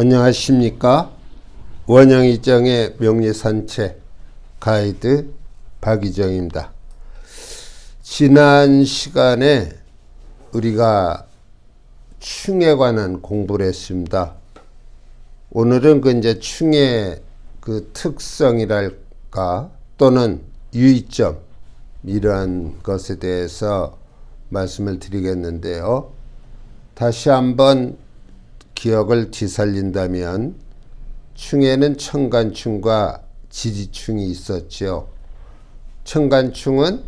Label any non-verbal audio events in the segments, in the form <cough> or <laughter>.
안녕하십니까? 원영이정의 명리산책 가이드 박이정입니다. 지난 시간에 우리가 충에 관한 공부를 했습니다. 오늘은 그 이제 충의 그 특성이랄까 또는 유의점 이러한 것에 대해서 말씀을 드리겠는데요. 다시 한번 기억을 뒤살린다면 충에는 청간충과 지지충이 있었죠. 청간충은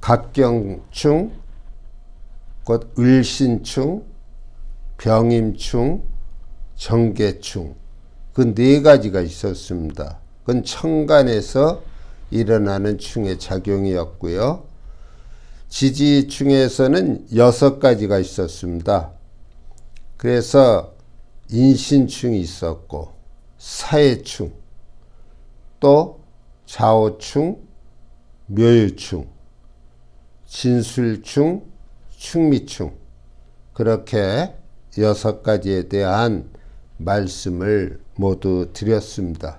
각경충, 곧 을신충, 병임충, 정계충 그 네 가지가 있었습니다. 그건 청간에서 일어나는 충의 작용이었고요. 지지충에서는 여섯 가지가 있었습니다. 그래서 인신충이 있었고 사해충 또 좌우충 묘유충 진술충 충미충 그렇게 여섯 가지에 대한 말씀을 모두 드렸습니다.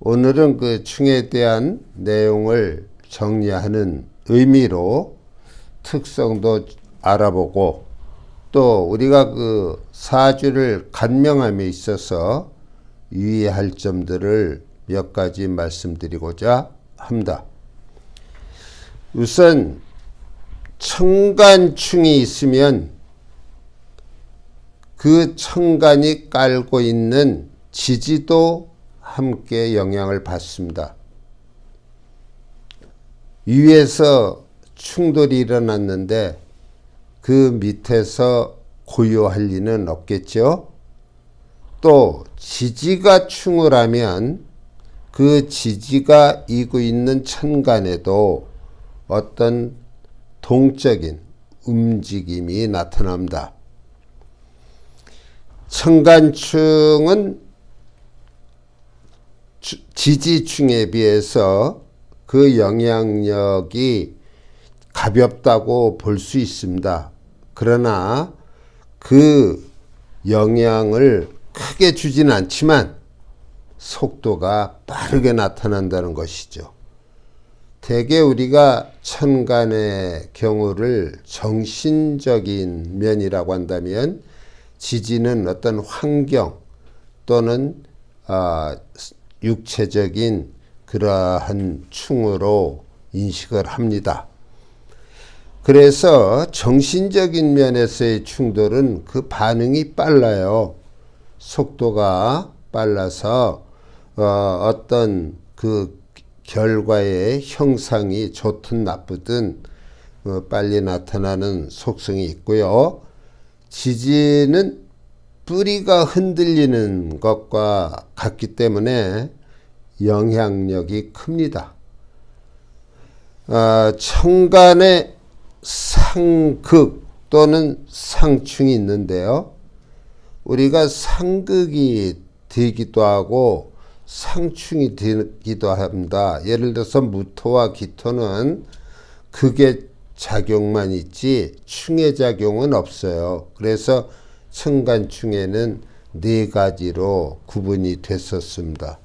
오늘은 그 충에 대한 내용을 정리하는 의미로 특성도 알아보고 또 우리가 그 사주를 간명함에 있어서 유의할 점들을 몇 가지 말씀드리고자 합니다. 우선 청간충이 있으면 그 청간이 깔고 있는 지지도 함께 영향을 받습니다. 위에서 충돌이 일어났는데 그 밑에서 고요할 리는 없겠죠. 또 지지가 충을 하면 그 지지가 이고 있는 천간에도 어떤 동적인 움직임이 나타납니다. 청간충은 지지충에 비해서 그 영향력이 가볍다고 볼 수 있습니다. 그러나 그 영향을 크게 주진 않지만 속도가 빠르게 나타난다는 것이죠. 대개 우리가 천간의 경우를 정신적인 면이라고 한다면 지지는 어떤 환경 또는 아, 육체적인 그러한 충으로 인식을 합니다. 그래서 정신적인 면에서의 충돌은 그 반응이 빨라요. 속도가 빨라서 어, 어떤 그 결과의 형상이 좋든 나쁘든 어, 빨리 나타나는 속성이 있고요. 지지는 뿌리가 흔들리는 것과 같기 때문에 영향력이 큽니다. 어, 청간의 상극 또는 상충이 있는데요. 우리가 상극이 되기도 하고 상충이 되기도 합니다. 예를 들어서 무토와 기토는 극의 작용만 있지 충의 작용은 없어요. 그래서 청간충에는 네 가지로 구분이 됐었습니다.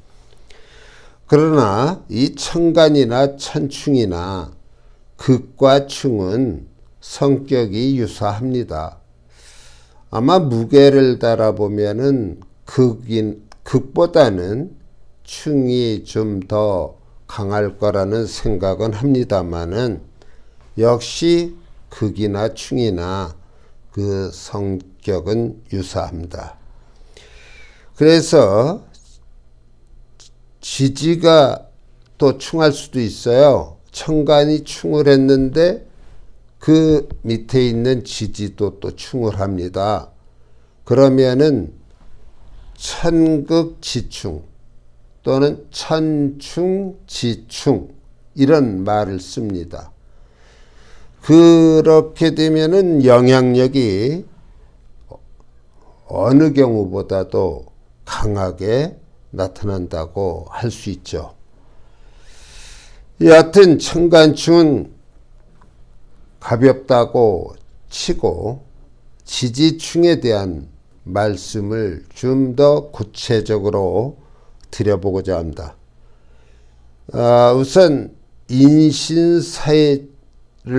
그러나 이 청간이나 천충이나 극과 충은 성격이 유사합니다. 아마 무게를 달아보면은 극인, 극보다는 충이 좀 더 강할 거라는 생각은 합니다만은 역시 극이나 충이나 그 성격은 유사합니다. 그래서 지지가 또 충할 수도 있어요. 천간이 충을 했는데 그 밑에 있는 지지도 또 충을 합니다. 그러면은 천극지충 또는 천충지충 이런 말을 씁니다. 그렇게 되면은 영향력이 어느 경우보다도 강하게 나타난다고 할 수 있죠. 여하튼 청간충은 가볍다고 치고 지지충에 대한 말씀을 좀 더 구체적으로 드려보고자 합니다. 아, 우선 인신사회를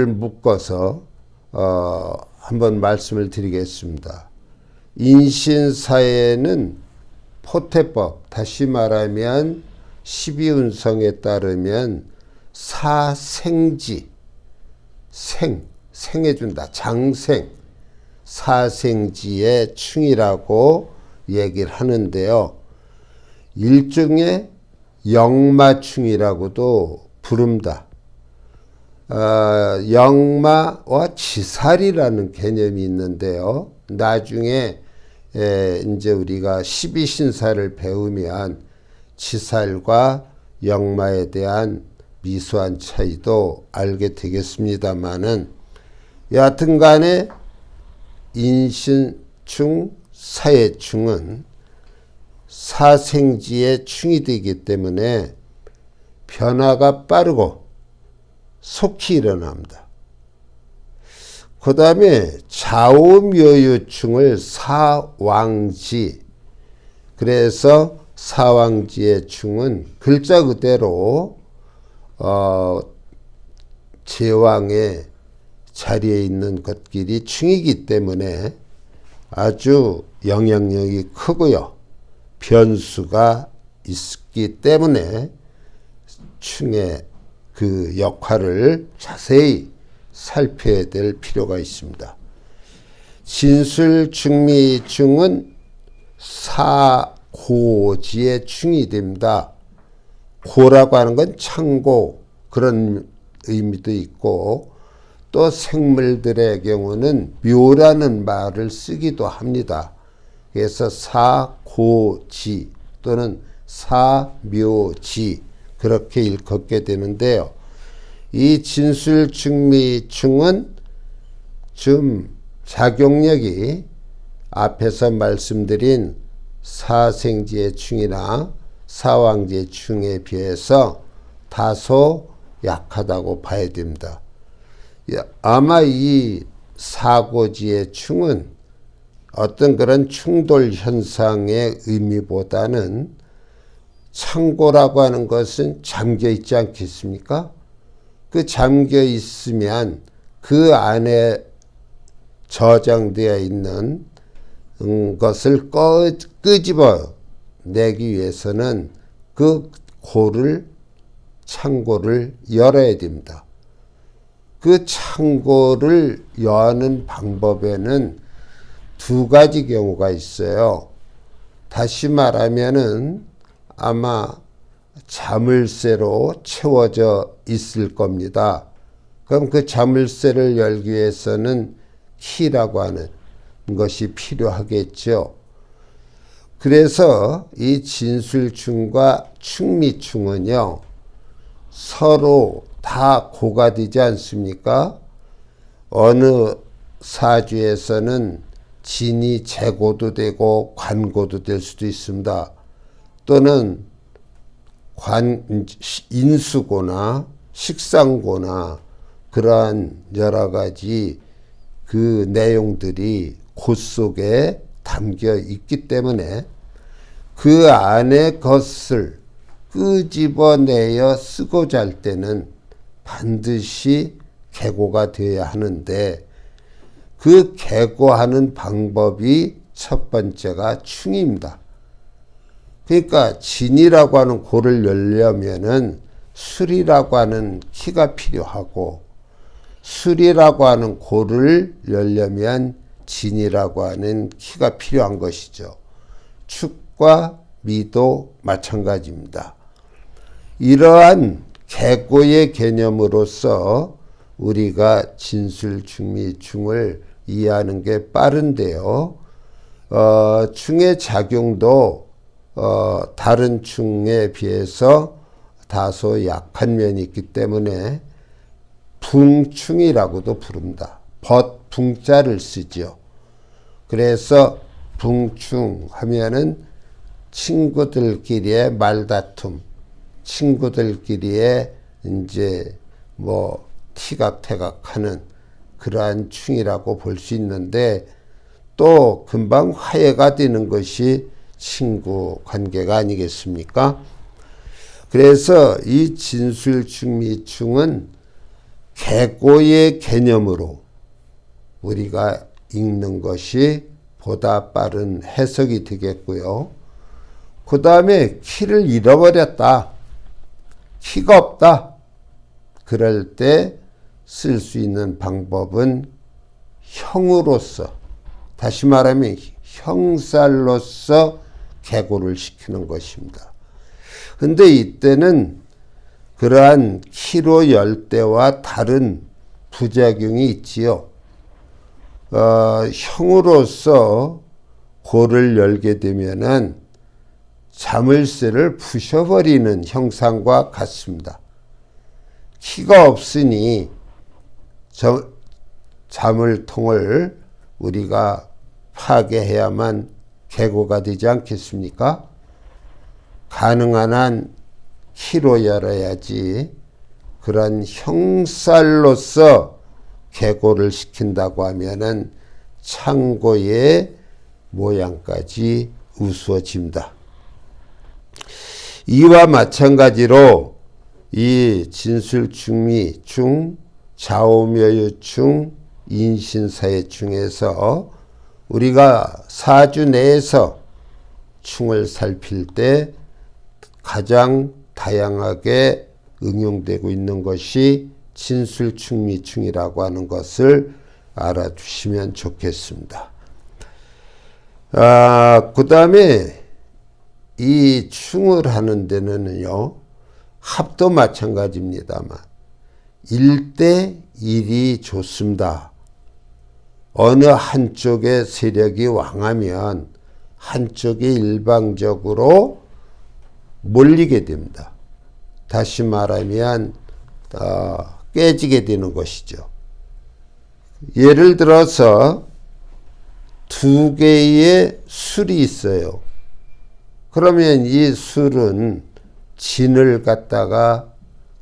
묶어서 어, 한번 말씀을 드리겠습니다. 인신사회는 포태법, 다시 말하면 12운성에 따르면 사생지, 생, 생해준다. 장생, 사생지의 충이라고 얘기를 하는데요. 일종의 영마충이라고도 부릅니다. 어, 영마와 지살이라는 개념이 있는데요. 나중에 에, 이제 우리가 12신사를 배우면 지살과 영마에 대한 미소한 차이도 알게 되겠습니다만은 여하튼 간에 인신충, 사회충은 사생지의 충이 되기 때문에 변화가 빠르고 속히 일어납니다. 그 다음에 좌우묘유충을 사왕지 그래서 사왕지의 충은 글자 그대로 어, 제왕의 자리에 있는 것끼리 충이기 때문에 아주 영향력이 크고요. 변수가 있기 때문에 충의 그 역할을 자세히 살펴야 될 필요가 있습니다. 진술충미충은 사고지의 충이 됩니다. 고라고 하는 건 창고 그런 의미도 있고 또 생물들의 경우는 묘라는 말을 쓰기도 합니다. 그래서 사고지 또는 사묘지 그렇게 읽게 되는데요. 이 진술충미충은 좀 작용력이 앞에서 말씀드린 사생지의 충이나 사왕지의 충에 비해서 다소 약하다고 봐야 됩니다. 아마 이 사고지의 충은 어떤 그런 충돌 현상의 의미보다는 창고라고 하는 것은 잠겨 있지 않겠습니까? 그 잠겨 있으면 그 안에 저장되어 있는 음, 것을 꺼, 끄집어 내기 위해서는 그 고를 창고를 열어야 됩니다. 그 창고를 여는 방법에는 두 가지 경우가 있어요. 다시 말하면은 아마 자물쇠로 채워져 있을 겁니다. 그럼 그 자물쇠를 열기 위해서는 키라고 하는 것이 필요하겠죠. 그래서 이 진술충과 충미충은요, 서로 다 고가 되지 않습니까? 어느 사주에서는 진이 재고도 되고 관고도 될 수도 있습니다. 또는 관, 인수고나 식상고나 그러한 여러 가지 그 내용들이 곧 속에 담겨 있기 때문에 그 안의 것을 끄집어내어 쓰고자 할 때는 반드시 개고가 되어야 하는데 그 개고하는 방법이 첫 번째가 충입니다. 그러니까 진이라고 하는 고를 열려면은 술이라고 하는 키가 필요하고 술이라고 하는 고를 열려면 진이라고 하는 키가 필요한 것이죠. 축과 미도 마찬가지입니다. 이러한 개고의 개념으로서 우리가 진술충미충을 이해하는 게 빠른데요. 어, 충의 작용도 어, 다른 충에 비해서 다소 약한 면이 있기 때문에 붕충이라고도 부릅니다. 벗 붕자를 쓰죠. 그래서 붕충 하면은 친구들끼리의 말다툼, 친구들끼리의 이제 뭐 티각태각하는 그러한 충이라고 볼 수 있는데 또 금방 화해가 되는 것이 친구 관계가 아니겠습니까? 그래서 이 진술충미충은 개고의 개념으로 우리가 읽는 것이 보다 빠른 해석이 되겠고요. 그 다음에 키를 잃어버렸다. 키가 없다. 그럴 때 쓸 수 있는 방법은 형으로서, 다시 말하면 형살로서 개고를 시키는 것입니다. 근데 이때는 그러한 키로 열대와 다른 부작용이 있지요. 어, 형으로서 고를 열게 되면은 자물쇠를 부셔버리는 형상과 같습니다. 키가 없으니 저 자물통을 우리가 파괴해야만 개고가 되지 않겠습니까? 가능한 한 키로 열어야지 그런 형살로서 개고를 시킨다고 하면은 창고의 모양까지 우스워집니다. 이와 마찬가지로 이 진술충미 중 좌우묘유충 인신사의 중에서 우리가 사주 내에서 충을 살필 때 가장 다양하게 응용되고 있는 것이 진술충미충이라고 하는 것을 알아두시면 좋겠습니다. 아, 그 다음에 이 충을 하는 데는요, 합도 마찬가지입니다만, 1대 1이 좋습니다. 어느 한쪽의 세력이 왕하면 한쪽이 일방적으로 몰리게 됩니다. 다시 말하면 어, 깨지게 되는 것이죠. 예를 들어서 두 개의 술이 있어요. 그러면 이 술은 진을 갖다가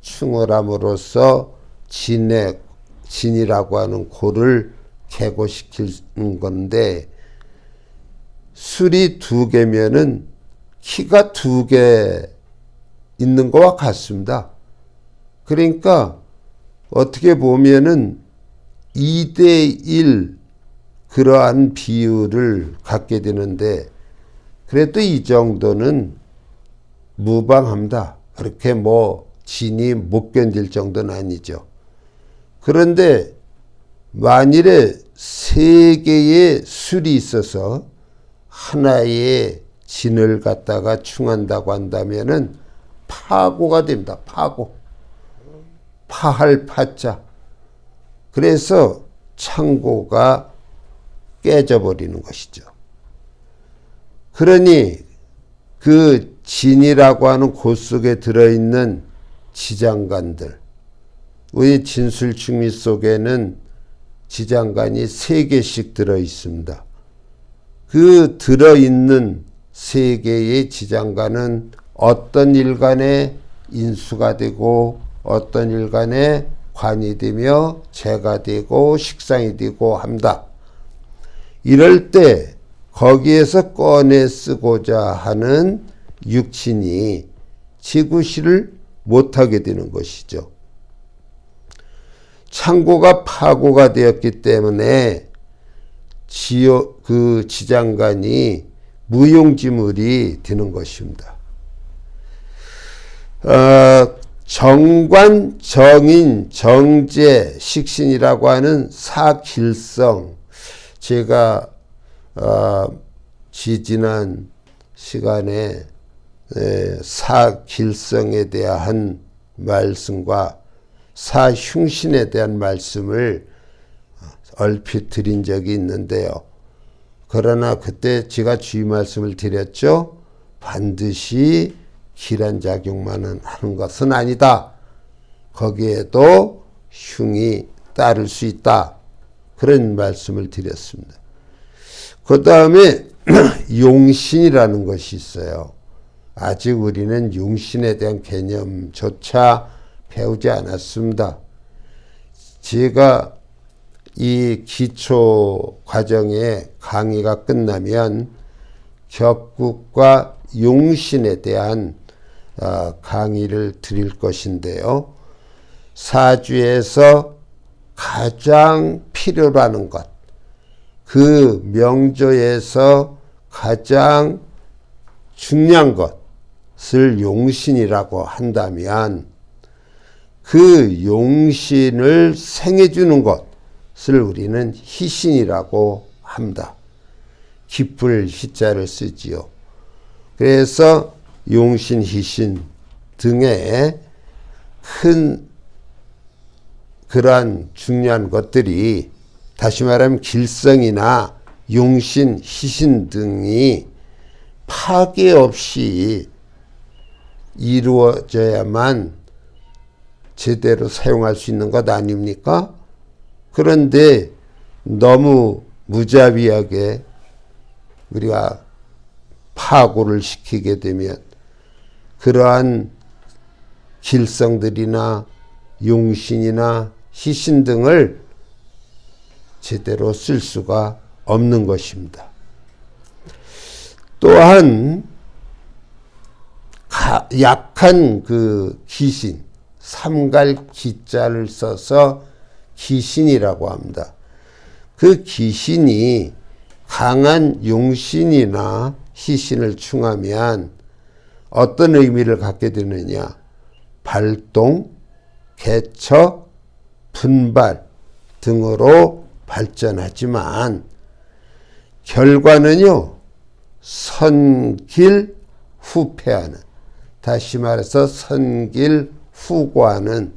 충을함으로써 진의 진이라고 하는 고를 개고시키는 건데 술이 두 개면은 키가 두 개 있는 것과 같습니다. 그러니까 어떻게 보면은 2대1 그러한 비율을 갖게 되는데 그래도 이 정도는 무방합니다. 그렇게 뭐 진이 못 견딜 정도는 아니죠. 그런데 만일에 세 개의 술이 있어서 하나의 진을 갖다가 충한다고 한다면은 파고가 됩니다. 파고. 파할 파자. 그래서 창고가 깨져버리는 것이죠. 그러니 그 진이라고 하는 곳 속에 들어있는 지장간들, 우리 진술충미 속에는 지장간이 세 개씩 들어 있습니다. 그 들어 있는 세 개의 지장간은 어떤 일간에 인수가 되고 어떤 일간에 관이 되며 재가 되고 식상이 되고 합니다. 이럴 때 거기에서 꺼내 쓰고자 하는 육친이 지구시를 못하게 되는 것이죠. 창고가 파고가 되었기 때문에 지요 그 지장간이 무용지물이 되는 것입니다. 어, 정관, 정인, 정제, 식신이라고 하는 사길성 제가 어, 지지난 시간에 에, 사길성에 대한 말씀과 사흉신에 대한 말씀을 얼핏 드린 적이 있는데요. 그러나 그때 제가 주의 말씀을 드렸죠. 반드시 기란 작용만은 하는 것은 아니다. 거기에도 흉이 따를 수 있다. 그런 말씀을 드렸습니다. 그 다음에 <clears throat> 용신이라는 것이 있어요. 아직 우리는 용신에 대한 개념조차 배우지 않았습니다. 제가 이 기초 과정의 강의가 끝나면 격국과 용신에 대한 어, 강의를 드릴 것인데요. 사주에서 가장 필요로 하는 것, 그 명조에서 가장 중요한 것을 용신이라고 한다면 그 용신을 생해주는 것을 우리는 희신이라고 합니다. 기쁠 희자를 쓰지요. 그래서 용신, 희신 등의 큰 그러한 중요한 것들이 다시 말하면 길성이나 용신, 희신 등이 파괴 없이 이루어져야만 제대로 사용할 수 있는 것 아닙니까? 그런데 너무 무자비하게 우리가 파고를 시키게 되면 그러한 길성들이나 용신이나 희신 등을 제대로 쓸 수가 없는 것입니다. 또한 약한 그 귀신, 삼갈 기자를 써서 귀신이라고 합니다. 그 귀신이 강한 용신이나 희신을 충하면 어떤 의미를 갖게 되느냐? 발동, 개척, 분발 등으로 발전하지만 결과는요, 선길 후패하는, 다시 말해서 선길 후과하는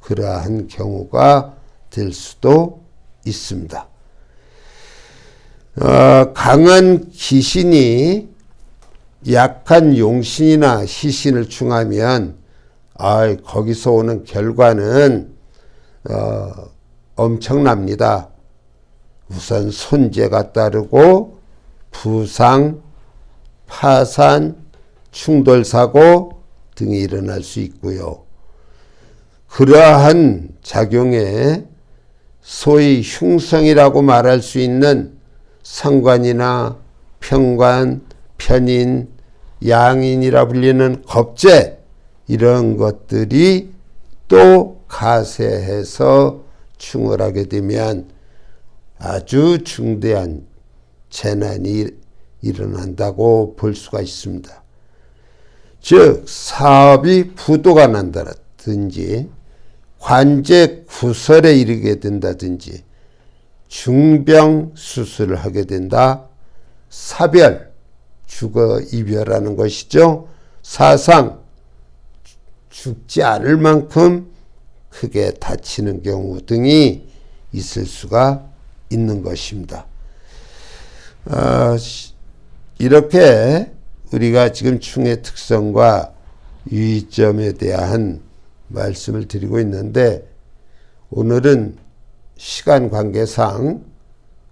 그러한 경우가 될 수도 있습니다. 어, 강한 기신이 약한 용신이나 희신을 충하면 아, 거기서 오는 결과는 어, 엄청납니다. 우선 손재가 따르고 부상, 파산, 충돌 사고 등이 일어날 수 있고요. 그러한 작용에 소위 흉성이라고 말할 수 있는 상관이나 평관, 편인, 양인이라 불리는 겁재 이런 것들이 또 가세해서 충을 하게 되면 아주 중대한 재난이 일어난다고 볼 수가 있습니다. 즉 사업이 부도가 난다든지 관제 구설에 이르게 된다든지 중병 수술을 하게 된다. 사별 죽어 이별하는 것이죠. 사상 죽지 않을 만큼 크게 다치는 경우 등이 있을 수가 있는 것입니다. 어, 이렇게 우리가 지금 충의 특성과 유의점에 대한 말씀을 드리고 있는데 오늘은 시간 관계상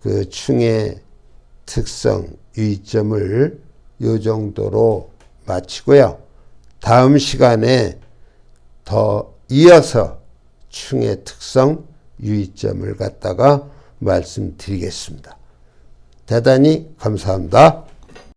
그 충의 특성, 유의점을 요 정도로 마치고요. 다음 시간에 더 이어서 충의 특성, 유의점을 갖다가 말씀드리겠습니다. 대단히 감사합니다.